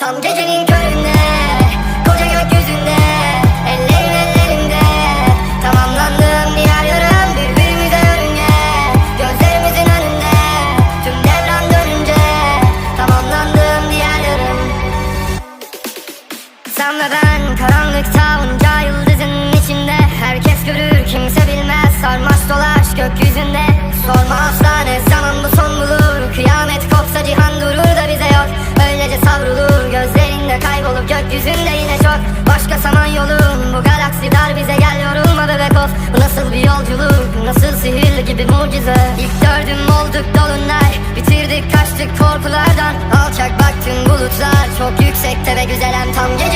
Tam gecenin köründe Koca gökyüzünde Ellerin ellerimde Tamamlandım diğer yarım Birbirimize yörünge Gözlerimizin önünde Tüm devran dönünce. Tamamlandım diğer yarım. Sen ve ben karanlıkta onca kaybolup gökyüzünde yine çok Başka saman yolun bu galaksi dar bize gel yorulma bebek of Bu nasıl bir yolculuk nasıl sihirli gibi mucize? İlk gördüm olduk dolunay Bitirdik kaçtık korkulardan. Alçak baktın bulutlar çok yüksekte ve güzelem Tam köründe